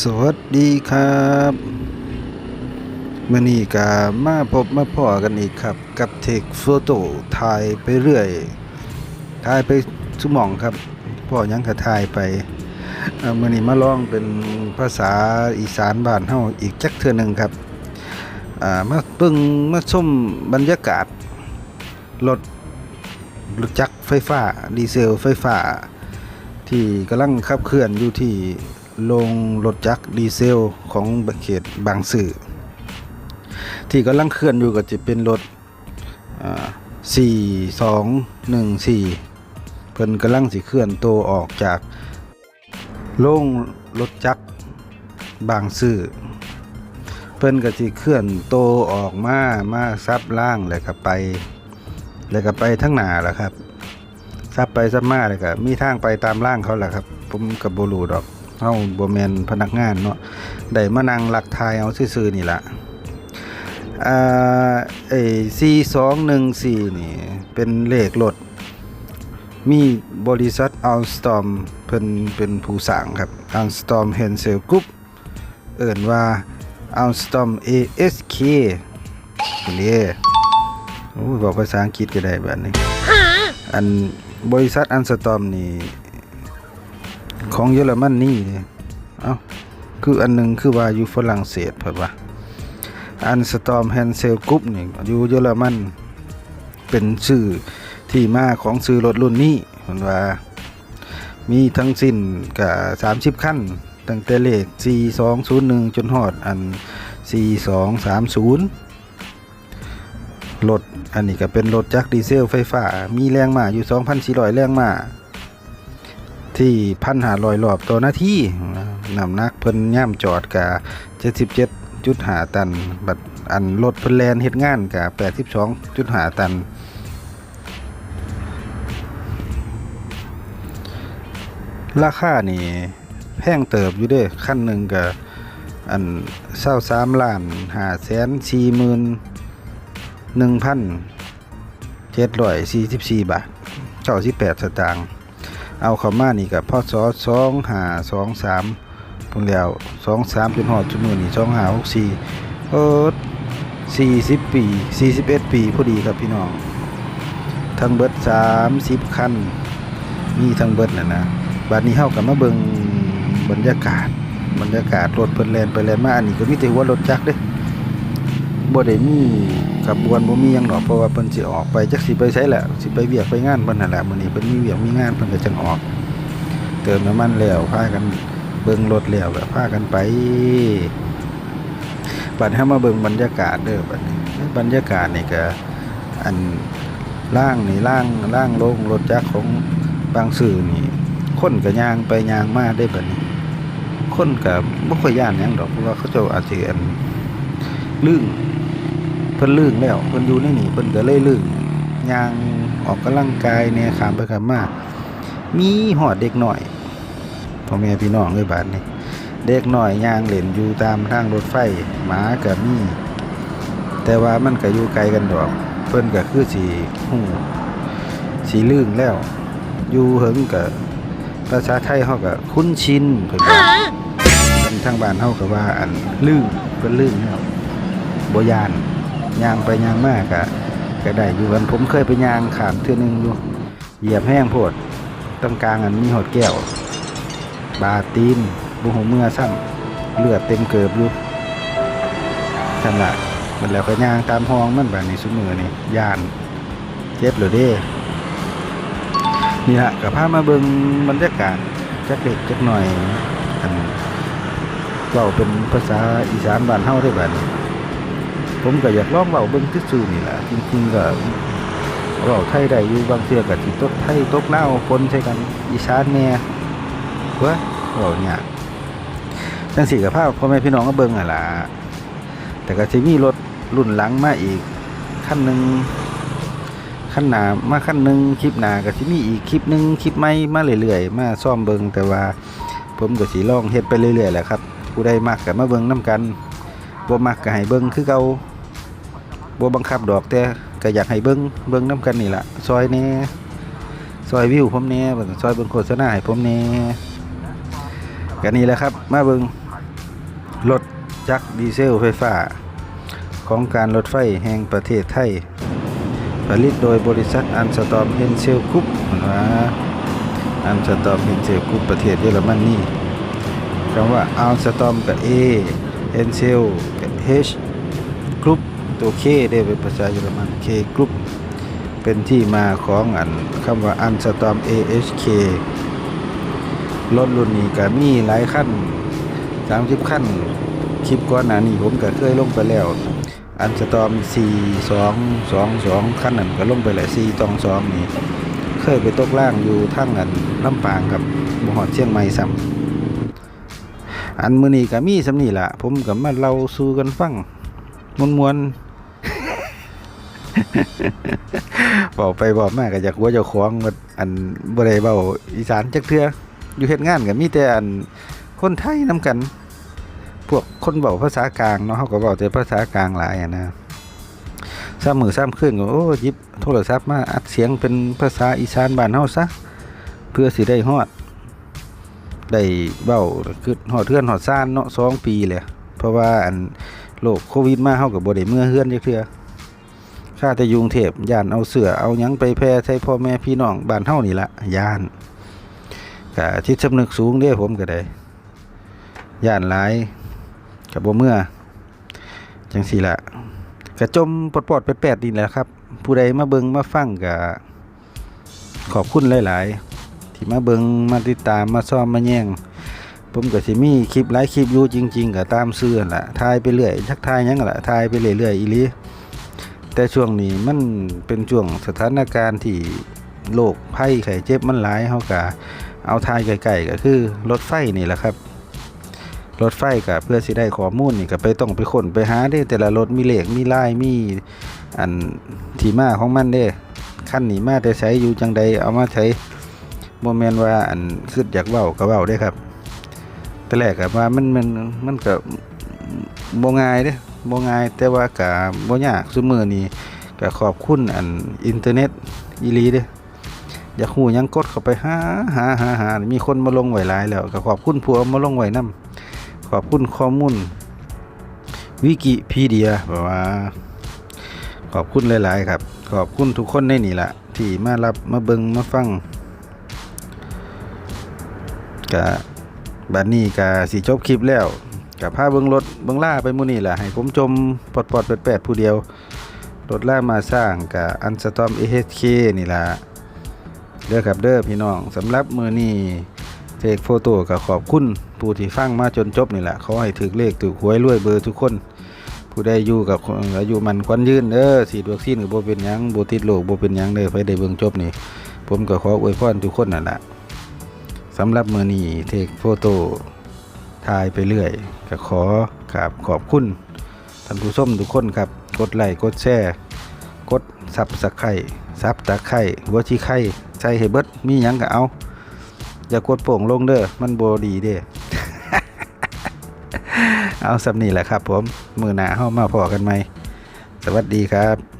สวัสดีครับมื่อนี้ก็มาพบมาพ่อกันอีกครับ กับเทคโฟโต้ถ่ายไปเรื่อยถ่ายไปสุหมองครับพ่อยังก็ถ่ายไปมื่อนี้มาลองเป็นภาษาอีสานบ้านเฮาอีกจักเทื่อหนึ่งครับอ่ามาเบิ่งมาชมบรรยากาศรถรถจักรไฟฟ้า ดีเซลไฟฟ้า ที่กำลังขับเคลื่อนอยู่ที่ โรงรถจักรดีเซลของเขตบางซื่อ ที่กำลังเคลื่อนอยู่ก็จะเป็นรถสี่สองหนึ่งสี่เพิ่นกำลังสิเคลื่อนตัวออกจากโรงรถจักรบางซื่อเพิ่นก็สิเคลื่อนโตออกมามาซับล่างแล้วก็ไปแล้วก็ไปทั้งหนาแหละครับซับไปซับมาเลยก็มีทางไปตามร่างเขาแหละครับ ผมกับโบรูดอก เฮาบ่แม่นพนักงานเนาะได้มานั่งหลักทายเอาซื่อๆนี่ล่ะอ่าไอ้4214 นี่ เป็นเลขรถมีบริษัท Alstom เพิ่นเป็นผู้สร้างครับ Alstom Hensel Group เอิ่นว่า Alstom ASK นี่โอ้ยบอกภาษาอังกฤษก็ได้แบบนี้อันบริษัทอันสตอมนี่ ของเยอรมันนี่เนี่ยเอ้าคืออันหนึ่งคือว่าอยู่ฝรั่งเศสเพิ่นว่าอันสตอมแฮนเซลกรุ๊ปนี่อยู่เยอรมันเป็นชื่อที่มาของซื้อรถรุ่นนี้เพิ่นว่า มีทั้งสิ้นก็30 คันตั้งแต่เลข 4201 จนฮอดอัน 4230รถอันนี้ก็เป็นรถจักรดีเซลไฟฟ้า มีแรงม้าอยู่ 2,400 แรงม้า ที่1,500รอบต่อนาทีน้ำหนักเพิ่นย่ามจอดกะ77.5ตัน บัดอันรถเพิ่นแลนเฮ็ดงานกะ82.5ตันราคานี่แพงเติบอยู่เด้อคันหนึ่งก็อัน23ล้าน5แสน4หมื่นหนึ่งพันเจ็ดร้อยสี่สิบสี่บาทเก้าสิบแปดสตางค์ เอาเข้ามานี่กับพ่อสอสองหาสองสามพุ่งแล้วสองสามจนหอดจนมือนี่สองหาหกสี่เออสี่สิบปีสี่สิบเอ็ดปีพอดีครับพี่น้อง ทั้งเบิดสามสิบคันมีทั้งเบิดน่ะนะบัดนี้เฮากับมาเบิงบรรยากาศ บรรยากาศรถเพิ่นแล่นไปแล่นมาอันนี้ก็มีแต่หัวรถจักรเด้ บ่ได้มีขบวนบ่มียังดอกเพราะว่าเพิ่นสิออกไปจักสิไปไสแหละสิไปเวียกไปงานเพิ่นนั่นแหละมื้อนี้เพิ่นมีเวียกมีงานเพิ่นก็จังออก เติมน้ำมันแล้วพากันเบิ่งรถแล้วก็พากันไปบัดเฮามาเบิ่งบรรยากาศเด้อบัดนี้บรรยากาศนี่ก็อันล่างนี่ล่างล่างลงรถจักรของบางสื่อนี่คนก็ย่างไปยางมาได้บัดนี้ คนก็บ่ค่อยย่านหยังดอกเพราะว่าเขาเจ้าอาจสิอันลื่น เพิ่นลื่นแล้วเพิ่นอยู่ในนี่เพิ่นก็เลยลื่นยางออกกำลังกายแหน่ขามไปขามมามีหอดเด็กหน่อยพ่อแม่พี่น้องเอ้ยบาดนี้เด็กหน่อยยางเหล่นอยู่ตามทางรถไฟหมาก็มีแต่ว่ามันก็อยู่ไกลกันดอก เพิ่นก็คือสิฮู้สิลื่นแล้วอยู่เหิงก็ภาษาไทยเฮาก็คุ้นชินเพิ่นว่าเป็นทางบ้านเฮาก็ว่าอันลื่นเพิ่นลื่นแล้วบยาน ยางไปยางมากอะก็ได้อยู่กันผมเคยไปยางขามเทื่อนึงอยู่ เหยียบแห้งโพดตรงกลางอันมีหดแก้ว บาตีนบุหูเมื่อซ้ำเลือดเต็มเกิบอยู่นั่นละมันแล้วก็ยางตามห้องมันแบบนี้สุมือนี่ย่านเจ็บหรือเด้นี่ละกับพามาเบิงบรรยากาศจักเล็กจักหน่อยอันเราเป็นภาษาอีสานบ้านเฮาได้บ้านนี้ ผมก็อยากลองเว้าเบิ่งซื่อนี่แหละจริงๆก็เว้าไทยได้อยู่บางเทือก็สิตกไทยตกลาวปนใส่กันอีสานแหน่เว้ยเว้ายากจังสี่ก็พาพพ่อแม่พี่น้องก็เบิ่งอะล่ะแต่ก็สิมีรถรุ่นหลังมาอีกคันหนึ่งคันหนามาคันหนึ่งคลิปหนาก็สิมีอีกคลิปหนึ่งคลิปใหม่มาเรื่อยๆมาซ่อมเบิ่งแต่ว่าผมก็สิลองเฮ็ดไปเรื่อยๆแหละครับผู้ใดมักก็มาเบิ่งนํกันบ่มักก็ให้เบิ่งคือเก่า บ่บังคับดอกแต่ก็อยากให้เบิ่งเบิ่งนํกันนี่ละซอยแหน่ซอยวิวผมแหน่เบิ่งซอยเบิ่งโฆษณาให้ผมแหน่กันนี้แหละครับ มาเบิงรถจักรดีเซลไฟฟ้า ของการรถไฟแห่งประเทศไทย ผลิตโดยบริษัทอันสตอมเฮนเซลกรุ๊ปนะอันสตอมเฮนเซลกรุ๊ปประเทศเยอรมนีคำว่าอันสตอมกับ A เฮนเซลกับ H กรุ๊ป ตัว K ได้เป็นภาษาเยอรมัน K กรุ๊ปเป็นที่มาของอันคำว่าอันสตอม AHK รถรุ่นนี้ก็มีหลายขั้น 30 ขั้น คลิปก่อนหน้านี้ผมก็เคยลงไปแล้ว อันสตอม 4 2 2 2 ขั้นนั้นก็ลงไปแล้ว4ตอง2นี่ เคยไปตกล่างอยู่ทั้งอันลำปางกับบ่ฮอดเชียงใหม่ซ้ำอันมือนี้ก็มีสำนี่ละผมก็มาเล่าสู่กันฟังมวนๆ บอกไปบอกมาก็อยากหัวเจ้าของอันบ่ได้เว้าอีสานจักเทื่ออยู่เฮ็ดงานก็มีแต่อันคนไทยนํกัน พวกคนเว้าภาษากลางเนาะเฮาก็เว้าแต่ภาษากลางหลายอะนะซ้ำมือซ้ำขึ้นก็โอ้ยิบโทรศัพท์มาอัดเสียงเป็นภาษาอีสานบ้านเฮาซะเพื่อสิได้ฮอด ได้เว้าคือฮอดเทือนฮอดซ่านเนาะสองปีเลยเพราะว่าอันโรคโควิดมาเฮาก็บ่ได้เมื่อเฮือนจักเทื่อ ข้าแต่ยุงเทพย่านเอาเสือเอายังไปแพร่ใส่พ่อแม่พี่น้องบ้านเฮานี่ละย่านก็ทิศสำนึกสูงเด้ผมก็ได้ย่านหลายกับบ่เมื่อจังสี่ละกระจมปอดๆแปดๆนี่แหละครับ ผู้ใดมาเบิงมาฟังก็ขอบคุณหลาย ๆ ที่มาเบิงมาติดตามมาซ้อมมาแย่งผมก็สิมีคลิปหลายคลิปอยู่จริง ๆก็ตามเสื้อนั่นล่ะทายไปเรื่อยทักทายยังล่ะทายไปเรื่อยๆอีลี แต่ช่วงนี้มันเป็นช่วงสถานการณ์ที่โรคภัยไข้เจ็บมันหลายเฮาก็เอาทายไกลๆก็คือรถไฟนี่แหละครับรถไฟกับเพื่อสิได้ข้อมูลนี่ก็ไปต้องไปค้นไปหาเด้แต่ละรถมีเลขมีลายมีอันที่มาของมันเด้คันนี้มาแต่ใช้อยู่จังใดเอามาใช้บ่แม่นว่าอันคิดอยากเว้าก็เว้าได้ครับแต่แรกก็ว่ามันมันมันก็บ่ง่ายเด้ บ่ง่ายแต่ว่าก็บ่ยากซุมื้อนี้ก็ขอบคุณอันอินเทอร์เน็ตอีหลีเด้อยากฮู้หยังกดเข้าไปหาหาหาหามีคนมาลงไว้หลายแล้วก็ขอบคุณผู้เอามาลงไว้นํขอบคุณข้อมูลวิกิพีเดียแบบว่า ขอบคุณหลาย ๆ ครับ ขอบคุณทุกคนในนี่ละที่มารับมาเบิงมาฟังกะบัดนี้กะสิจบคลิปแล้ว กับพาเบิงรถเบิงล่าไปมู่นี่แหละให้ผมจมปอดปอดๆแปดๆผู้เดียวรถล่ามาสร้างกับอันสตอมเอเเคนี่ล่ะเด้อครับเด้อพี่น้องสำหรับมือนี้เทคโฟโต้ก็ขอบคุณผู้ที่ฟังมาจนจบนี่แหละเขอให้ถึกเลขถึกหวยรวยเบอร์ทุกคน ผู้ใดอยู่กับอายุมันควันยืนเด้อสีดวัคซีนก็บ่เป็นยังโบติดโรคบ่เป็นยังเด้อไปได้เบิ่งจบนี่ ผมก็ขออวยพรทุกคนนั่นแหละสำหรับมือนี้เทคโฟโต้ ถ่ายไปเรื่อยก็ขอกราบขอบคุณท่านผู้ชมทุกคนครับ กดไลค์กดแชร์กดซับสไครซับตะไคร้หัชีไข่ใส่ให้เบิดมีหยังก็เอา อย่ากดโป่งลงเด้อมันโบดีเด้เอาสำนี่แหละครับผม มือหนาเข้ามาพอกันไหม สวัสดีครับ